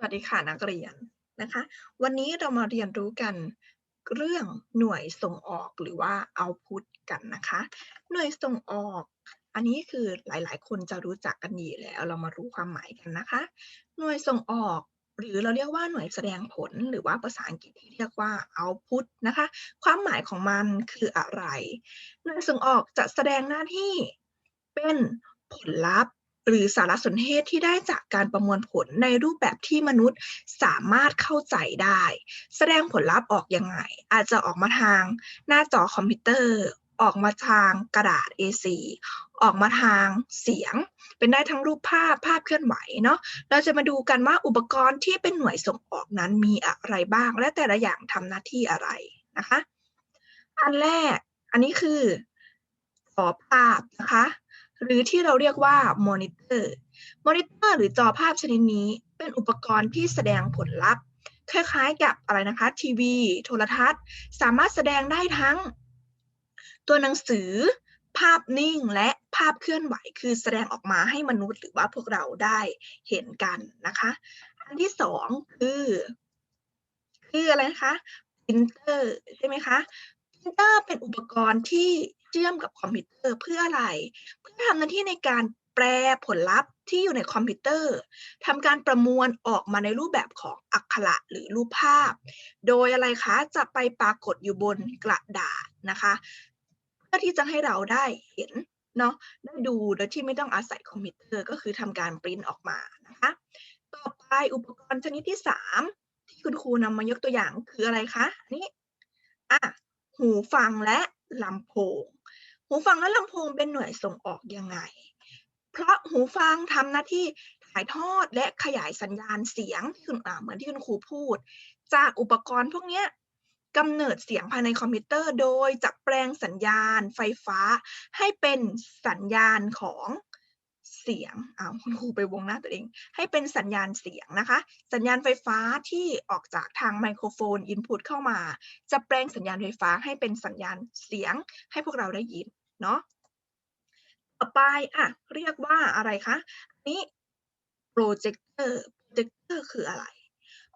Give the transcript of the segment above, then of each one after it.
สวัสดีค่ะนักเรียนนะคะ วันนี้เรามาเรียนรู้กันเรื่องหน่วยส่งออกหรือว่า output กันนะคะ หน่วยส่งออก อันนี้คือหลายๆ คนจะรู้จักกันดีแล้วเรามารู้ความหมายกันนะคะ หน่วยส่งออก หรือเราเรียกว่าหน่วยแสดงผลหรือว่าภาษาอังกฤษที่เรียกว่า output นะคะ ความหมายของมันคืออะไร หน่วยส่งออกจะแสดงหน้าที่เป็นผลลัพธ์ หรือสารสนเทศที่ได้จากการประมวลผลในรูปแบบที่มนุษย์สามารถเข้าใจได้ แสดงผลลัพธ์ออกยังไง อาจจะออกมาทางหน้าจอคอมพิวเตอร์ ออกมาทางกระดาษ A4 ออกมาทางเสียง เป็นได้ทั้งรูปภาพภาพเคลื่อนไหวเนาะเราจะมาดูกันว่าอุปกรณ์ที่เป็นหน่วยส่งออกนั้นมีอะไรบ้าง และแต่ละอย่างทำหน้าที่อะไรนะคะ อันแรกอันนี้คือจอภาพนะคะ หรือที่เราเรียกว่ามอนิเตอร์ มอนิเตอร์หรือจอภาพชนิดนี้ เป็นอุปกรณ์ที่แสดงผลลัพธ์ คล้ายๆกับอะไรนะคะทีวี โทรทัศน์ สามารถแสดงได้ทั้ง ตัวหนังสือ ภาพนิ่งและภาพเคลื่อนไหว คือแสดงออกมาให้มนุษย์หรือว่าพวกเราได้เห็นกันนะคะ อันที่สองคือ คืออะไรนะคะปรินเตอร์ใช่ไหมคะ ปรินเตอร์เป็นอุปกรณ์ที่เชื่อมกับคอมพิวเตอร์เพื่ออะไร เพื่อทำหน้าที่ในการแปลผลลัพธ์ที่อยู่ในคอมพิวเตอร์ทำการประมวลออกมาในรูปแบบของอักขระหรือรูปภาพ โดยอะไรคะจะไปปรากฏอยู่บนกระดาษนะคะ เพื่อที่จะให้เราได้เห็นเนาะได้ดูโดยที่ไม่ต้องอาศัยคอมพิวเตอร์ก็คือทำการปริ้นออกมานะคะต่อไปอุปกรณ์ชนิดที่ 3 ที่คุณครูนำมายกตัวอย่างคืออะไรคะนี่ หูฟังและลำโพง หูฟังและลำโพงเป็นหน่วยส่งออกยังไง เพราะหูฟังทำหน้าที่ถ่ายทอดและขยายสัญญาณเสียงที่คุณอ่าเหมือนที่คุณครูพูด จากอุปกรณ์พวกนี้กำเนิดเสียงภายในคอมพิวเตอร์ โดยจะแปลงสัญญาณไฟฟ้า ให้เป็นสัญญาณของ เสียงอ้าวคุณครูไปวงหน้าตัวเอง ให้เป็นสัญญาณเสียงนะคะ สัญญาณไฟฟ้าที่ออกจากทางไมโครโฟนอินพุตเข้ามา จะแปลงสัญญาณไฟฟ้าให้เป็นสัญญาณเสียงให้พวกเราได้ยินเนาะต่อไปอะเรียกว่าอะไรคะอันนี้โปรเจคเตอร์โปรเจคเตอร์คืออะไร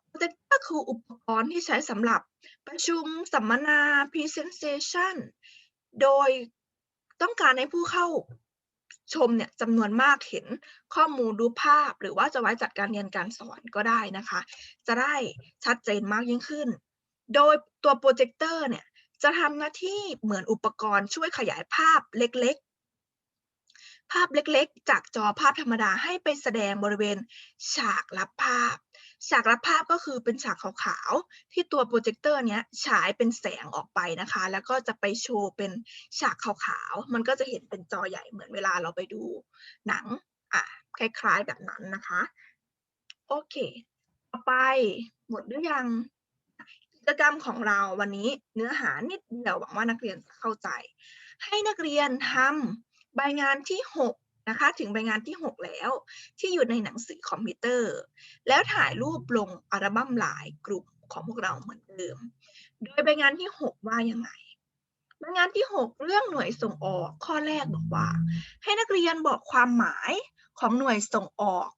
โปรเจคเตอร์คืออุปกรณ์ที่ใช้สำหรับประชุมสัมมนา Presentation โดยต้องการให้ผู้เข้า ชมเนี่ยจำนวนมากเห็นข้อมูลรูปภาพ หรือว่าจะไว้จัดการเรียนการสอนก็ได้นะคะ จะได้ชัดเจนมากยิ่งขึ้น โดยตัวโปรเจคเตอร์เนี่ยจะทำหน้าที่เหมือนอุปกรณ์ช่วยขยายภาพเล็กๆ ภาพเล็กๆ จากจอภาพธรรมดาให้ไปแสดงบริเวณฉากรับภาพ ฉากรับภาพก็คือเป็นฉากขาวๆ ที่ตัวโปรเจคเตอร์เนี้ยฉายเป็นแสงออกไปนะคะ แล้วก็จะไปโชว์เป็นฉากขาวๆ มันก็จะเห็นเป็นจอใหญ่เหมือนเวลาเราไปดูหนังอะคล้ายๆแบบนั้นนะคะ โอเค ต่อไปหมดหรือยังกิจกรรมของเราวันนี้เนื้อหานิดเดียวหวังว่านักเรียนเข้าใจ ให้นักเรียนทำใบงานที่ 6 นะคะถึงใบงานที่ 6 แล้ว ที่อยู่ในหนังสือคอมพิวเตอร์ แล้วถ่ายรูปลงอัลบั้มหลายกลุ่มของพวกเราเหมือนเดิม โดยใบงานที่ 6 ว่ายังไงใบงานที่ 6 เรื่องหน่วยส่งออกข้อแรกบอกว่า ให้นักเรียนบอกความหมายของหน่วยส่งออก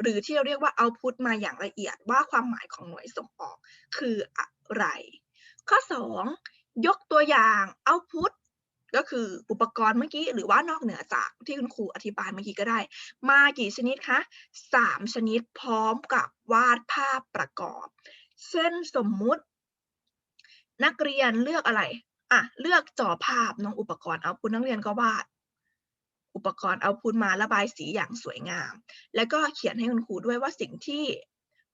หรือที่เราเรียกว่า output มาอย่างละเอียดว่าความหมายของหน่วยส่งออกคืออะไร ข้อ 2 ยกตัวอย่าง output ก็คืออุปกรณ์เมื่อกี้หรือว่านอกเหนือจากที่คุณครูอธิบายเมื่อกี้ก็ได้ มากี่ชนิดคะ3ชนิดพร้อมกับวาดภาพประกอบ เช่นสมมุติ นักเรียนเลือกอะไรอะเลือกจอภาพน้องอุปกรณ์เอาพุนักเรียนก็วาดอุปกรณ์เอาพุนมาระบายสีอย่างสวยงาม แล้วก็เขียนให้คุณครูด้วยว่าสิ่งที่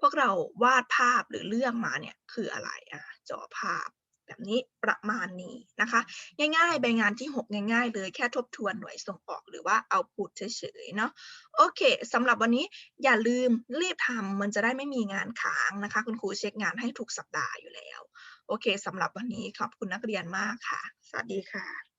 พวกเราวาดภาพหรือเลือกมาเนี่ยคืออะไรอะจอภาพ แบบนี้ประมาณนี้นะคะ ง่ายๆใบงานที่ 6 ง่าย ๆ เลยแค่ทบทวนหน่วยส่งออกหรือว่าเอาพูดเฉยๆเนาะโอเคสำหรับวันนี้อย่าลืมรีบทำมันจะได้ไม่มีงานค้างนะคะ คุณครูเช็คงานให้ทุกสัปดาห์อยู่แล้ว โอเคสำหรับวันนี้ขอบคุณนักเรียนมากค่ะ สวัสดีค่ะ